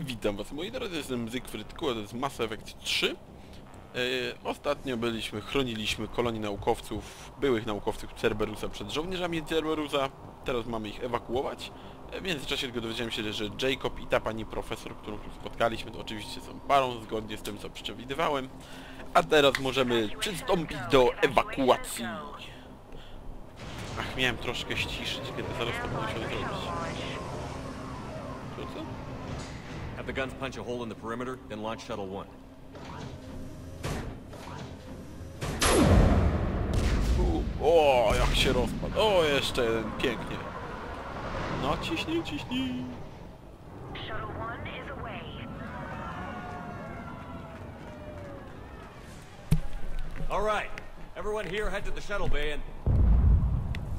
Witam was moi drodzy, jestem Zygfryd Kło, to jest Mass Effect 3. E, ostatnio byliśmy, chroniliśmy kolonii naukowców, byłych naukowców Cerberusa przed żołnierzami Cerberusa. Teraz mamy ich ewakuować. E, w międzyczasie tylko dowiedziałem się, że Jacob i ta pani profesor, którą tu spotkaliśmy, to oczywiście są parą, zgodnie z tym co przewidywałem. A teraz możemy przystąpić do ewakuacji. Ach, miałem troszkę ściszyć, kiedy zaraz to będę musiał zrobić. Co, co? Have the guns punch a hole in the perimeter, then launch Shuttle 1. U, O, jak się rozpadł. O, jeszcze jeden, pięknie. No, ciśnij, ciśnij. Shuttle one is away. All right, everyone here head to the shuttle bay and...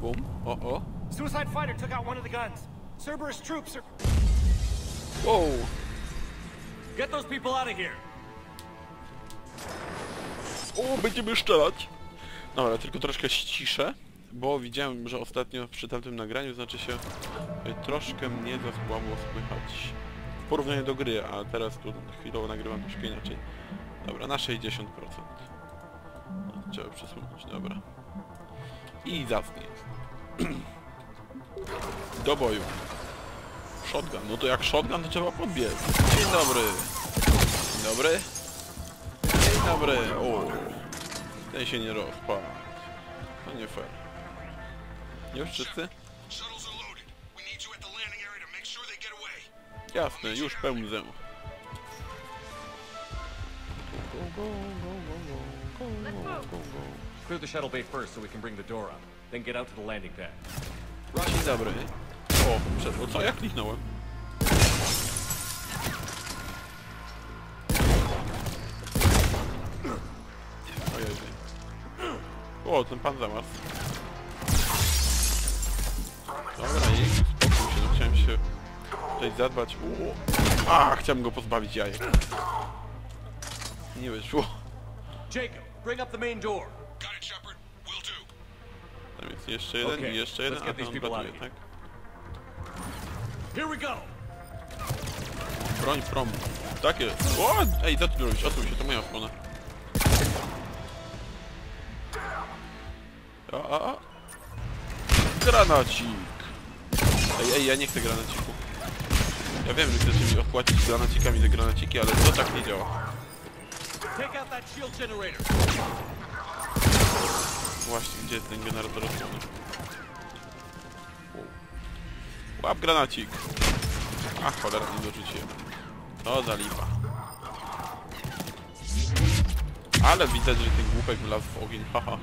Bum. O, o. Suicide fighter took out one of the guns. Cerberus troops are... Wow. Get those people out of here! O, będziemy strzelać. Dobra, tylko troszkę ściszę, bo widziałem, że ostatnio przy tamtym nagraniu, znaczy się, troszkę mnie za słabo słychać. W porównaniu do gry, a teraz tu chwilowo nagrywam troszkę inaczej. Dobra, na 60%. No, Trzeba przesunąć, dobra. I zacnie jest. Do boju. Shotgun, no to jak shotgun to trzeba podbiec. Dzień dobry. Dzień dobry. Dzień dobry. O, ten się nie rozpadł. To nie fair. Już wszyscy? Jasne, już pełzę. Clear the shuttle bay first so we can bring the door up. Then get out to the landing pad. Dzień dobry. O, przed... O co? Ja kliknąłem. Ojej. O, ten pan zamarzł. Dobra, i spokój się, no chciałem się tutaj zadbać. O, a, chciałem go pozbawić jajek. Nie wyszło. Jacob, bring up the main door. Got it, Shepard. Will do. Tam jest jeszcze jeden i jeszcze jeden, a ten odlatuje, out tak? Here we go! Broń prom. Tak jest. O! Ej, co ty robisz? Odsuń się, to moja osłona. A, a, a. Granacik! Ej, ej, ja nie chcę granaciku. Ja wiem, że chcecie mi odpłacić granacikami za granaciki, ale to tak nie działa. Właśnie, gdzie jest ten generator osłony? Łap granacik! Ach, cholera, nie dorzuciłem. To za lipa. Ale widać, że ten głupek wlazł w ogień, haha.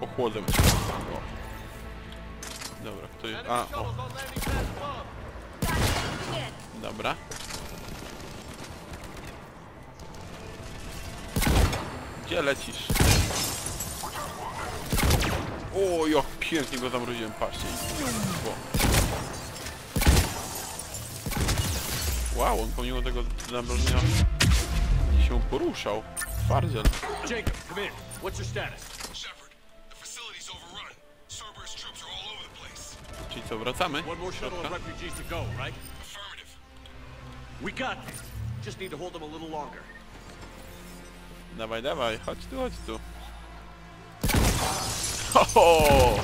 Ochłodzę cię. Dobra, to jest... A, o, dobra. Gdzie lecisz? O, jak pięknie go zamroziłem, patrzcie. Wow, on pomimo tego zamrożenia się poruszał. Twardziel. Jacob, come in. What's your status? Shepard, the facility's overrun. Cerberus troops are all over the place. Czyli co, wracamy? One more shuttle of refugees to go, right? Affirmative. We got this. Just need to hold them a little longer. Dawaj, dawaj, chodź tu, chodź tu. Ho!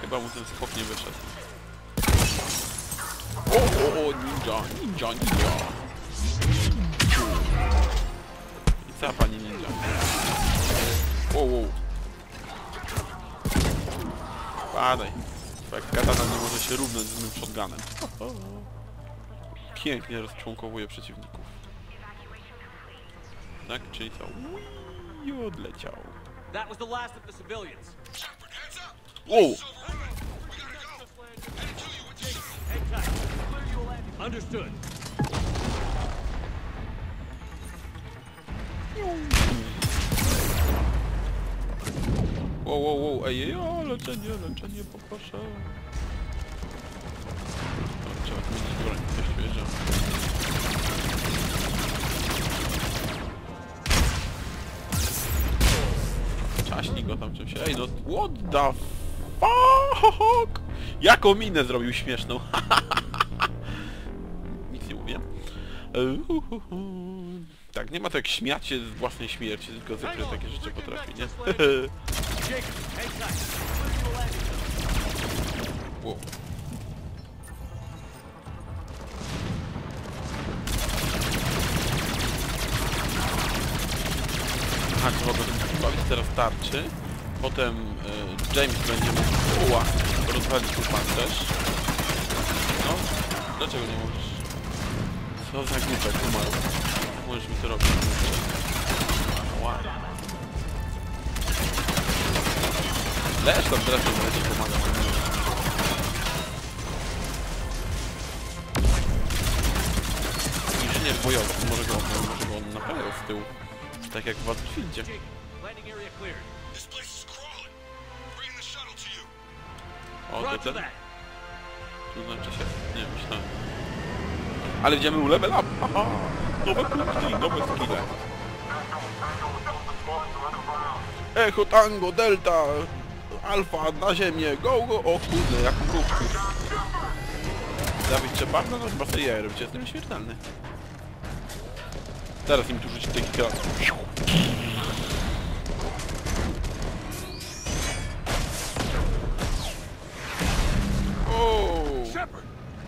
Chyba mu ten skok nie wyszedł. O, o, o, ninja, ninja, ninja. I co pani ninja? O, o. Padaj. Tak, katana nie może się równać z mym shotgunem. Ho, ho. Pięknie rozczłonkowuje przeciwników. Tak, czyli co? I odleciał. That was the last of the civilians. Shepard, heads up. Whoa! It's overrun. We gotta go. Headed to you with the shuttle. Hang tight. Clear you a landing. Understood. Wow, wow, wow, ej, ej, o, leczenie, leczenie, poproszę. O, trzeba zmienić broń, coś wjeżdża. Haśnij go tam czymś. Ej no, what the fuck? Jaką minę zrobił śmieszną? Nic nie mówię. Tak, nie ma tak śmiać się z własnej śmierci, tylko zwykle takie rzeczy potrafi, nie? wow. Bawić teraz tarczy. Potem e, James będzie mógł uła, rozwalić tu pancerz. No, dlaczego nie możesz? Co za głupek, umarł. Możesz mi to robić. Wow. Leż tam teraz nie ci pomaga. Inżynier bojowy, może go, może go on naprawiał z tyłu. Tak jak w Battlefieldzie. Cleared. This place is crawling. Bring the shuttle to you. O, to ten? Tu znaczy się... Nie, myślałem. Ale idziemy u level up! Aha! Nowe punkty, nowe skille. Echo, Tango, Delta, Alfa, na ziemię, go, go! O kurde, jak mrówki. Dawid Shepard, no chyba sobie jaja robicie, jestem śmiertelny. Teraz im tu rzucić taki krat.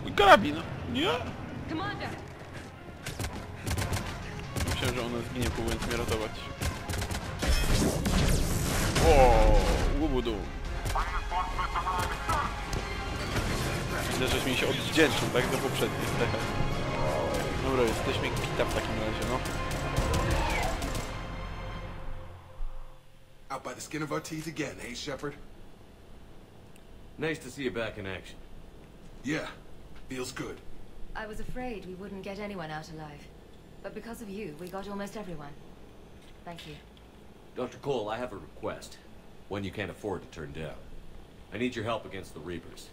Mój karabin! Nie? Commander! Myślałem, że ona zginie, próbując mnie ratować. O, łubudu. Widzę, żeś mi się odwdzięczył, tak? Do poprzedniej. Dobra, jesteśmy kita w takim razie, no. Out by the skin of our teeth again, eh, Shepard? Nice to see you back in action. Yeah, feels good. I was afraid we wouldn't get anyone out alive. But because of you, we got almost everyone. Thank you. Dr. Cole, I have a request. One you can't afford to turn down. I need your help against the Reapers.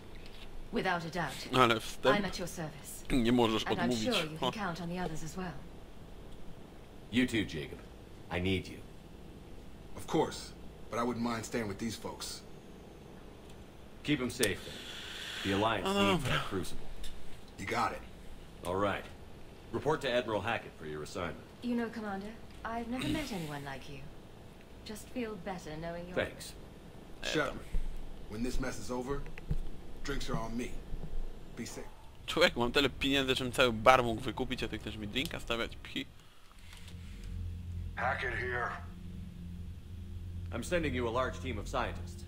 Without a doubt. Ale I'm at your service. nie możesz And I'm odmówić. sure you can count on the others as well. You too, Jacob. I need you. Of course, but I wouldn't mind staying with these folks. Keep them safe, then. The Alliance oh, needs that crucible. You got it. All right. Report to Admiral Hackett for your assignment. You know, Commander, I've never met anyone like you. Just feel better knowing you're... Thanks. Shepard, when this mess is over, drinks are on me. Be safe. Człowiek, mam tyle pieniędzy, żebym cały bar mógł wykupić, a ty chcesz mi drinka stawiać? Pchi. Hackett here. I'm sending you a large team of scientists.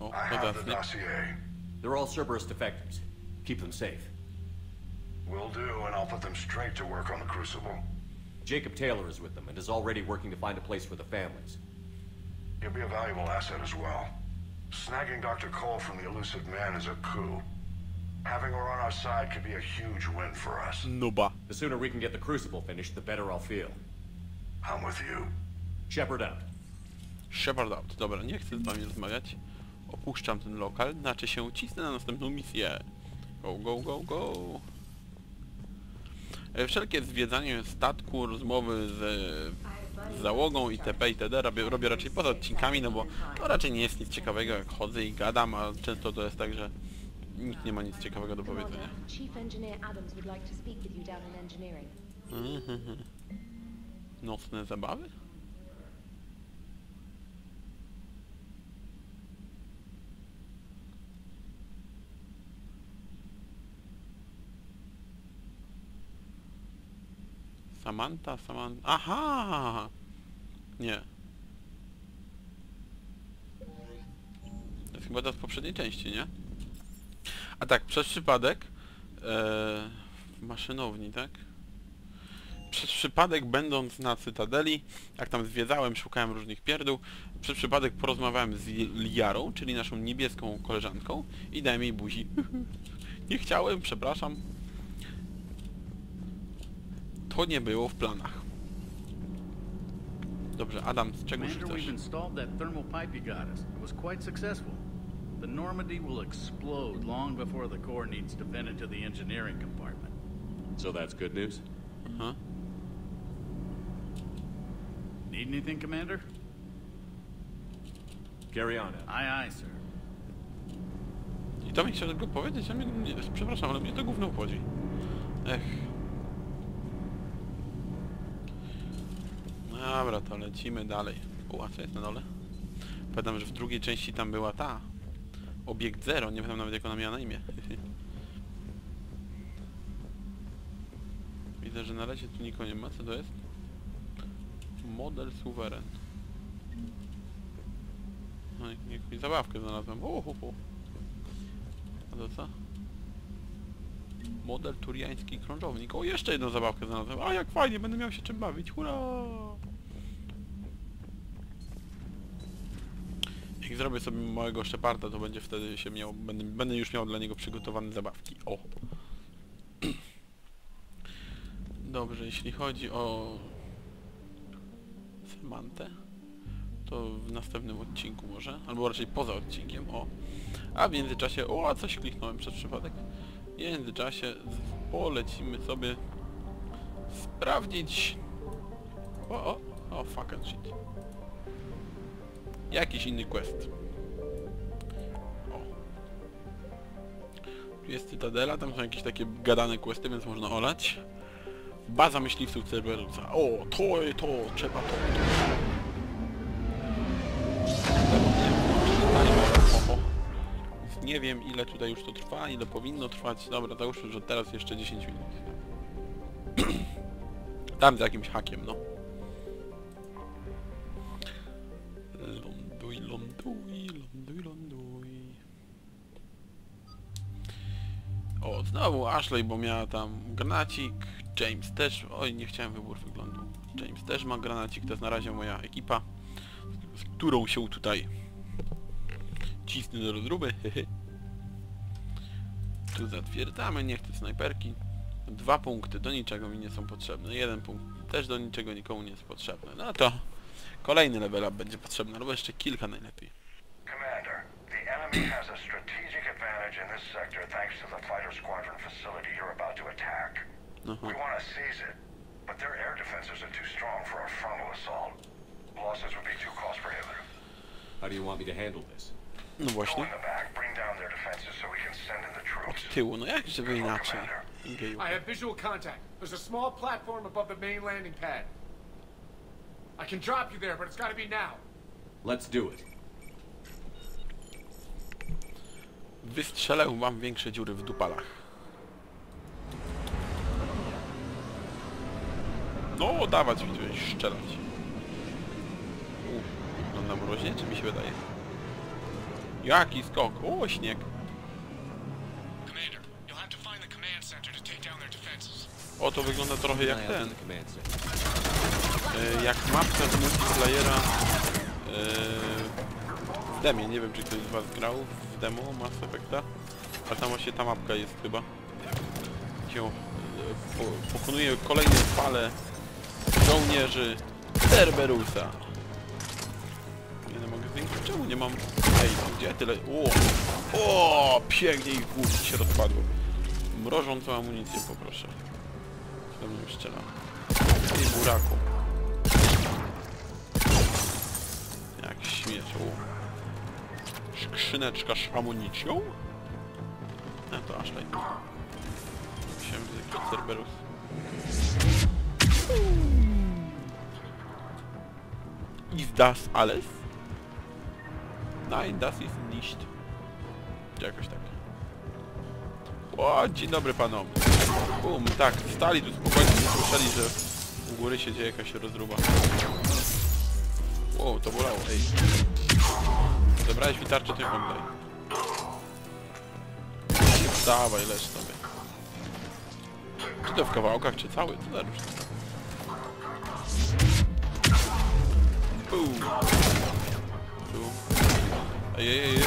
O, I have the dossier. They're all Cerberus defectors. Keep them safe. Will do, and I'll put them straight to work on the Crucible. Jacob Taylor is with them and is already working to find a place for the families. He'll be a valuable asset as well. Snagging Dr. Cole from the elusive man is a coup. Having her on our side could be a huge win for us. Nuba. The sooner we can get the Crucible finished, the better I'll feel. I'm with you. Shepard out. Shepard out. Dobra, nie chcę z wami rozmawiać. Opuszczam ten lokal, znaczy się cisnę na następną misję. Go, go, go, go. E, Wszelkie zwiedzanie statku, rozmowy z, z załogą itp. itd. Robię, robię raczej poza odcinkami, no bo to raczej nie jest nic ciekawego jak chodzę i gadam, a często to jest tak, że nikt nie ma nic ciekawego do powiedzenia. Chief Engineer Adams would like to speak with you down in engineering. Nocne zabawy? Samantha, Samantha... Aha! Nie. To jest chyba to z poprzedniej części, nie? A tak, przez przypadek... E, w maszynowni, tak? przez przypadek będąc na Cytadeli, jak tam zwiedzałem, szukałem różnych pierdół, przez przypadek porozmawiałem z Liarą, czyli naszą niebieską koleżanką i dałem jej buzi. nie chciałem, przepraszam. To nie było w planach. Dobrze, Adam, z czegoś Commander, chcesz? we've installed that thermal pipe you got us. It was quite successful. The Normandy will explode long before the core needs to vent into the engineering compartment. So that's good news? Aha. Need anything, Commander? Carry on. Aye, aye, sir. I to mi chciał tylko powiedzieć, a mnie, nie, przepraszam, ale mnie to gówno obchodzi. Ech. Dobra, to lecimy dalej. O, a co jest na dole? Pamiętam, że w drugiej części tam była ta. Obiekt Zero, nie wiem nawet jak ona miała na imię. Widzę, że na razie tu nikogo nie ma. Co to jest? Model suweren. No i jakąś zabawkę znalazłem. Ho. A to co? Model turiański krążownik. O, jeszcze jedną zabawkę znalazłem. A, jak fajnie, będę miał się czym bawić. Hurra! Zrobię sobie małego Sheparda, to będzie wtedy się miał... Będę, będę już miał dla niego przygotowane zabawki. O! Dobrze, jeśli chodzi o... Semantę, to w następnym odcinku może, albo raczej poza odcinkiem, o. A w międzyczasie, o, coś kliknąłem przez przypadek. W międzyczasie polecimy sobie sprawdzić... O, o, o, fuck and shit. Jakiś inny quest. O. Tu jest Cytadela, tam są jakieś takie gadane questy, więc można olać. Baza myśliwców Cerberusa. O, to, to, trzeba to, to. Nie wiem ile tutaj już to trwa, ile powinno trwać. Dobra, już, że teraz jeszcze 10 minut. Tam z jakimś hakiem, no. Ashley, bo miała tam granacik. James też, oj nie chciałem wybór wyglądu. James też ma granacik, to jest na razie moja ekipa, z którą się tutaj cisnę do rozruby. hehe. tu zatwierdzamy, nie chcę snajperki. Dwa punkty do niczego mi nie są potrzebne. Jeden punkt też do niczego nikomu nie jest potrzebny. No to kolejny level up będzie potrzebny, albo jeszcze kilka najlepiej. Commander, the enemy has a sector thanks to the fighter squadron facility you're about to attack. Aha. We want to seize it, but their air defenses are too strong for a frontal assault. Losses would be too cost prohibitive. How do you want me to handle this? No Go właśnie. in the back, bring down their defenses so we can send in the troops. Od tyłu, no jak żeby inaczej. Geju. I have visual contact. There's a small platform above the main landing pad. I can drop you there, but it's gotta be now. Let's do it. Wystrzelę wam większe dziury w dupalach. No, dawać mi tu strzelać. U, wygląda mroźnie, czy mi się wydaje? Jaki skok? O, śnieg. O, to wygląda trochę jak out ten. E, jak mapka z multiplayera e, w demie. Nie wiem, czy ktoś z was grał demo Mass Effecta. Ale tam właśnie ta mapka jest chyba. Gdzie po, pokonuje kolejne fale żołnierzy Cerberusa. Nie no, mogę zwiększyć. Czemu nie mam... Ej, gdzie tyle... O! O! Pięknie ich główki się rozpadły. Mrożącą amunicję poproszę. Co mnie strzela. Ej, buraku. Jak śmiesz. o. Skrzyneczka z amunicją? No to aż tak. Myślałem, że jakiś Cerberus. Ist das alles? Nein, das ist nicht. Jakoś tak. O, dzień dobry panom. Bum, tak, stali tu spokojnie, nie słyszeli, że u góry się dzieje jakaś rozruba. Wow, to bolało, ej. Zebrałeś mi tarczę, to ją oddaj. Dawaj, lecz sobie. Czy to w kawałkach, czy cały? To za różnica. Bum. Tu. Ej, ej, ej.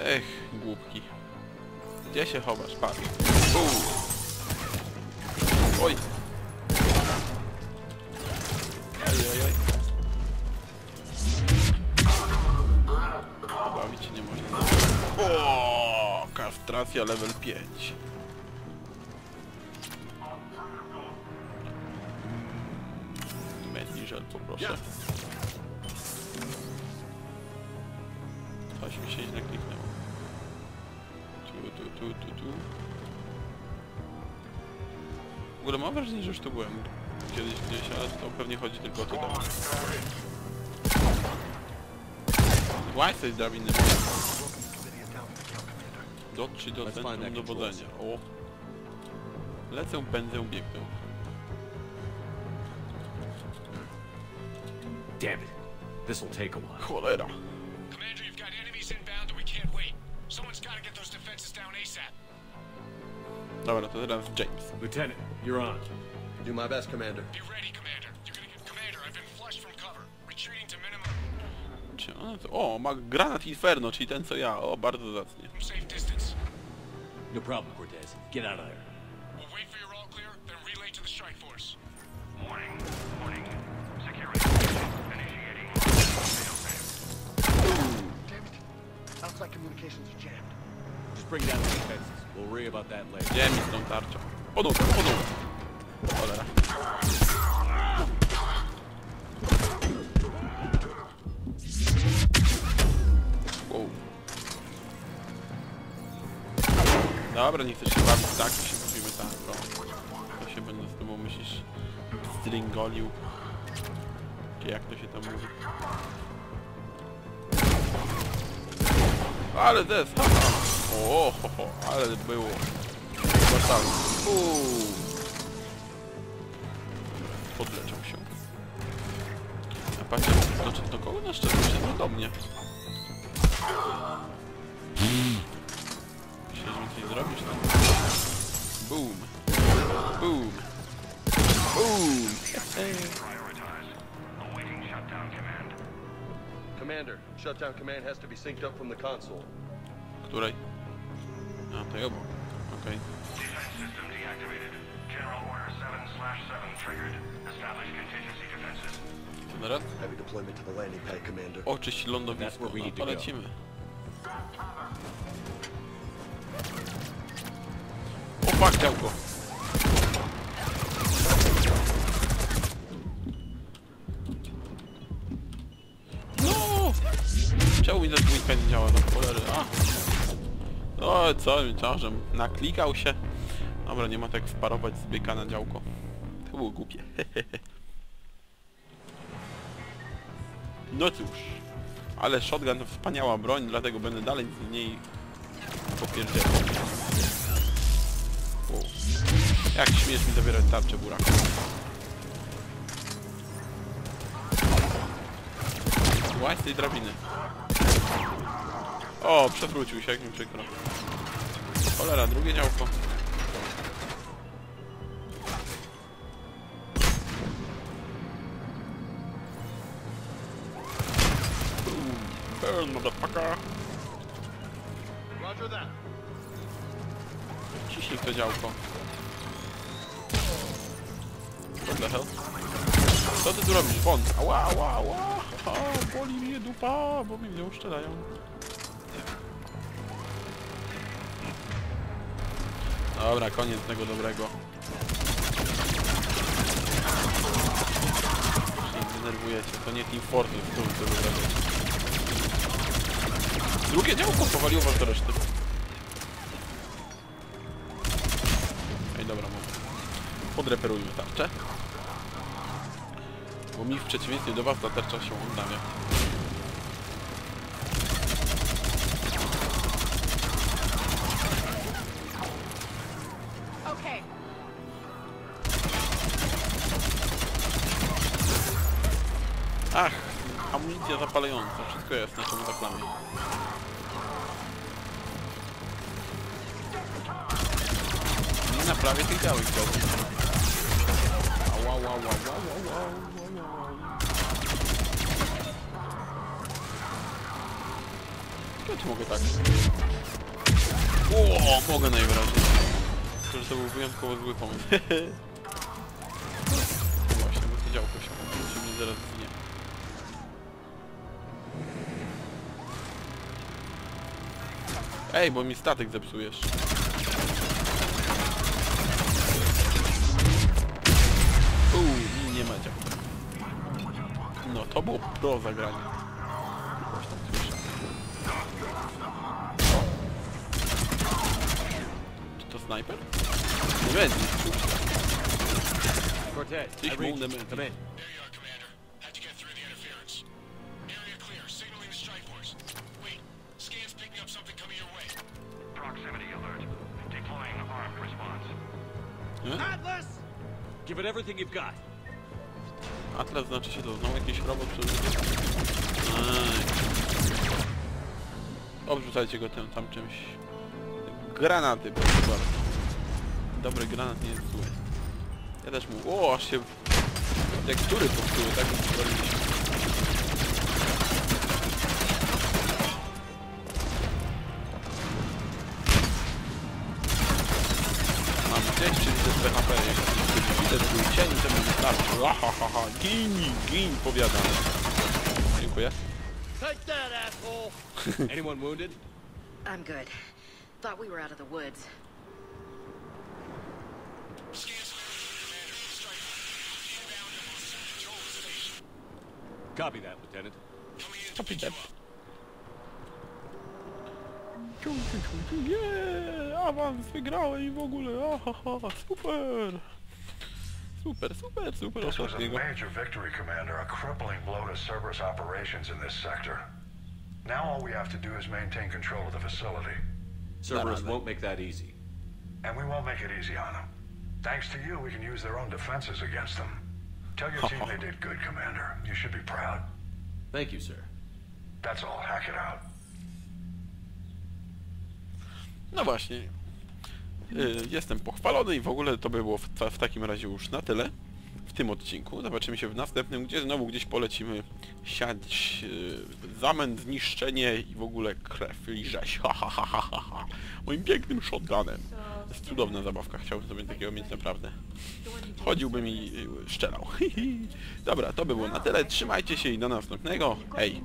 Ech, głupki. Gdzie się chowasz? Patrz. Oj. Oj, oj, oj. Bawić się nie można. O, kastracja level 5. Menu żel poproszę. Coś mi się źle kliknęło. Czy tu, tu, tu. W ogóle mam wrażenie, że już tu byłem kiedyś gdzieś, ale to pewnie chodzi tylko o to tam. Właśnie z tej drabiny. Dotrzeć do Let's find centrum dowodzenia. O. Lecę, pędzę, biegnę. Damn it. This'll take a while. Cholera. Commander, you've got enemies inbound and we can't wait. Someone's gotta get those defenses down ASAP. Dobra, to teraz James. Lieutenant, you're on. Do my best, Commander. Be ready, Commander. You're gonna get Commander, I've been flushed from cover. Retreating to minimum Czy ona to... O, ma granat Inferno, czyli ten co ja. O, bardzo zacnie. safe distance. No problem, Cortez. Get out of there. We'll wait for your all clear, then relay to the strike force. Warning, warning. Security. Initiating. Damn it. Outside communications are jammed. Gdzie mi z tą tarczą? Cholera. Wow. Dobra, nie chcesz się bawić tak, to się bawimy tak. To się będę z tobą myślisz stringolił. Czy jak to się tam mówi? Ale des, haha. O, ho, ho, ale było. Uuu. Podleciał się. A patrzcie, znaczy do kogo na szczęście? No do mnie. Myślę, że więcej zrobisz tam. Boom. Boom. Boom. Commander, shutdown command has to be synced up from the console. Której? A, tej obok. Okej. Defense system deactivated. General Order 7 slash 7 triggered. Establish contingency defenses. Co teraz? Oczyść lądowisko. No need to to go. lecimy. O fuck, działko. No! Czemu mi ta dwójka nie działa na cholery? A! O, co mi czasem? Naklikał się. Dobra, nie ma tak sparować z byka na działko. To było głupie. No cóż. Ale shotgun to wspaniała broń, dlatego będę dalej z niej popierdzielał. Jak śmiesz mi zabierać tarczę, buraku. Łaź z tej drabiny. O, przewrócił się, jak mi przykro. Cholera, drugie działko. Burn, motherfucker. Roger that. Ciśnij to działko. What the hell? Co ty tu robisz? Won! Ała, ała, ała! Boli mnie dupa, bo mi mnie uszczelają. Dobra, koniec tego dobrego. Nie denerwujecie, to nie Team Fortress, tu to wygrać. Drugie działko powaliło was do reszty. Ej, dobra, mogę. Podreperujmy tarczę. Bo mi w przeciwieństwie do was ta tarcza się odnawia. Zapalająca, wszystko jasne, czemu tak lamię. Nie naprawię tych chciałbym. Ała, ała, ała, ała, ała, ała, ała. Ciekawe, czy mogę tak. O, mogę najwyraźniej. Tylko, że to był wyjątkowo zły pomysł. Właśnie, bo to działko się, się mnie zaraz Ej, bo mi statek zepsujesz. Uuu, nie ma działka. No, to było pro zagranie. Słyszę. To snajper? Nie będzie. Cortez, I admit. Come in. Give it everything you've got. Znaczy się to znowu jakiś robot, który... Aj. Obrzucajcie go tam, tam czymś. Granaty, proszę bardzo. Dobry granat nie jest zły. Ja też mu... O, aż się... Tekstury popsuły, tak zrobiliśmy. Mam gdzieś, czyli to jest PHP. Jeśli widać cień, to mi wystarczy. Ahahaha, gin, gin, powiadam. Dziękuję. Take that, asshole! Anyone wounded? I'm good. Thought we were out of the woods. Copy that, Lieutenant. Copy that. Nie, awans, wygrałem i w ogóle, ahaha, ah, super. Super, super, super This was a major victory, Commander. A crippling blow to Cerberus operations in this sector. Now all we have to do is maintain control of the facility. Cerberus won't make that easy. And we won't make it easy on them. Thanks to you, we can use their own defenses against them. Tell your team they did good, Commander. You should be proud. Thank you, sir. That's all. Hack it out. No właśnie. Y, Jestem pochwalony i w ogóle to by było w, w takim razie już na tyle w tym odcinku. Zobaczymy się w następnym, gdzie znowu gdzieś polecimy siać y, zamęt, zniszczenie i w ogóle krew i rzeź. Ha, ha, ha, ha, ha. Moim pięknym shotgunem. To jest cudowna zabawka, chciałbym sobie takiego mieć naprawdę. Chodziłbym i y, szczelał. Dobra, to by było na tyle. Trzymajcie się i do następnego. Hej!